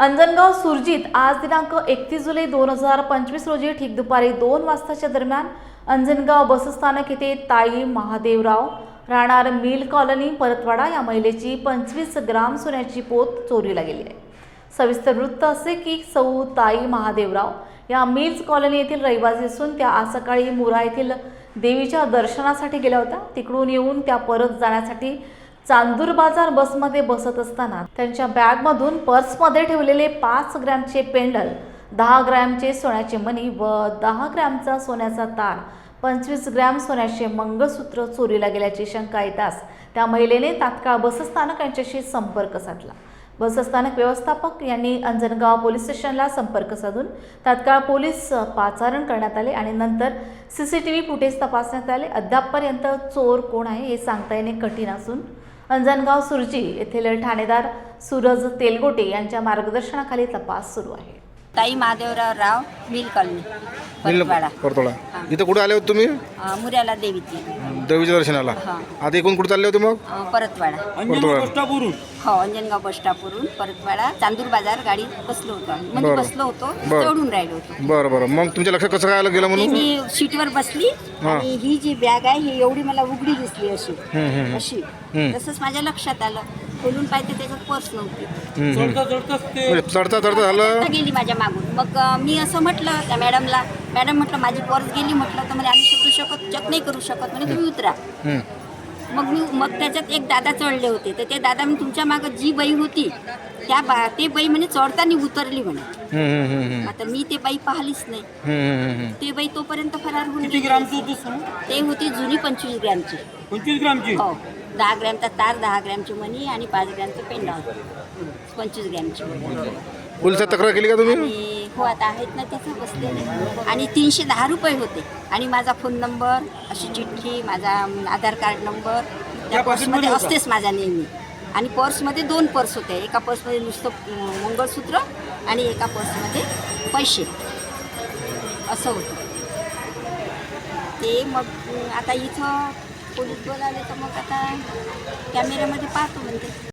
अंजनगाव सुरजीत आज दिनांक एकतीस जुलै दोन हजार पंचवीस रोजी ठीक दुपारी दोन वाजताच्या दरम्यान अंजनगाव बसस्थानक येथे ताई महादेवराव राहणार मिल कॉलनी परतवाडा या महिलेची पंचवीस ग्राम सोन्याची पोत चोरीला गेली आहे. सविस्तर वृत्त असे की सौ ताई महादेवराव या मिल्स कॉलनी येथील रहिवासी असून त्या आज सकाळी मुरा येथील देवीच्या दर्शनासाठी गेल्या होत्या. तिकडून येऊन त्या परत जाण्यासाठी चांदूर बाजार बसमध्ये बसत असताना त्यांच्या बॅगमधून पर्समध्ये ठेवलेले पाच ग्रॅमचे पेंडल दहा ग्रॅमचे सोन्याचे मणी व दहा ग्रॅमचा सोन्याचा तार पंचवीस ग्रॅम सोन्याचे मंगळसूत्र चोरीला गेल्याची शंका येताच त्या महिलेने तात्काळ बसस्थानक यांच्याशी संपर्क साधला. बसस्थानक व्यवस्थापक यांनी अंजनगाव पोलीस स्टेशनला संपर्क साधून तात्काळ पोलीस पाचारण करण्यात आले आणि नंतर C C T V footage तपासण्यात आले. अद्यापपर्यंत चोर कोण आहे हे सांगता येणे कठीण असून अंजनगाव सुरजी येथील ठाणेदार सूरज तेलगोटे यांच्या मार्गदर्शनाखाली तपास सुरू आहे. ताई महादेवराव राव मिल कॉलनी परतवाडा. परतोळा इथं कुठे आले होते तुम्ही? अं, मुऱ्याला देवीची देवीच्या दर्शनाला. हा. आता इकडून कुठे चालले होते मग? अं, परतवाडा. परतोळा हो अंजनगाव बस स्टॉपवरून परतवाडा. चांदूर बाजार गाडीत बसलो होतो आम्ही. म्हणजे बरं. बसलो होतो बरं. चढून राहिलो होतो. बरं बरं. मग तुमच्या लक्षात कसं काय आलं गेलं ते म्हणून? मी सीटवर बसली हा. आणि ही जी बॅग आहे ही एवढी मला उघडी दिसली अशी. हम्म, हम्म, अशी. हम्म. तसंच माझ्या लक्षात आलं. खोलून पाहिजे त्याच्यात पर्स नव्हती. म्हणजे चढता चढता झालं आता गेली माझ्या मागून मग अं, मी असं म्हटलं त्या मॅडमला मॅडम म्हटलं माझी पर्स गेली म्हटलं तर म्हणे आम्ही शोधू शकत चेक नाही करू शकत म्हणे तुम्ही उतरा हम्म. मग मी मग त्याच्यात एक दादा चढले होते तर ते दादा मी तुमच्या मागं जी बाई होती त्या बा ते बाई म्हणे चढताना उतरली म्हणे. आता मी ते बाई पाहिलीच नाही. ते बाई तोपर्यंत फरार होऊन किती गेली. ग्रामची होती सोनं? ते होती जुनी पंचवीस ग्रॅमची पंचवीस ग्रामची? हो. दहा ग्रॅमचा तार दहा ग्रॅमची मनी आणि पाच ग्रॅमचं पेंडा पंचवीस ग्रॅमची. मनी. पोलिसात तक्रार केली का तुम्ही? आणि हो आता आहेत ना तिथं बसलेले. आणि तीनशे दहा रुपये होते. आणि माझा फोन नंबर अशी चिठ्ठी माझा अम, आधार कार्ड नंबर त्या त्या पर्समध्ये पर्समध्ये असतेच माझा नेहमी. आणि पर्समध्ये दोन पर्स होते. एका पर्समध्ये नुसतं मंगळसूत्र आणि एका पर्समध्ये पैसे. असं होतं. ते मग आता इथं पोलीस बोलावले तर मग आता कॅमेऱ्यामध्ये पाहतो म्हणते.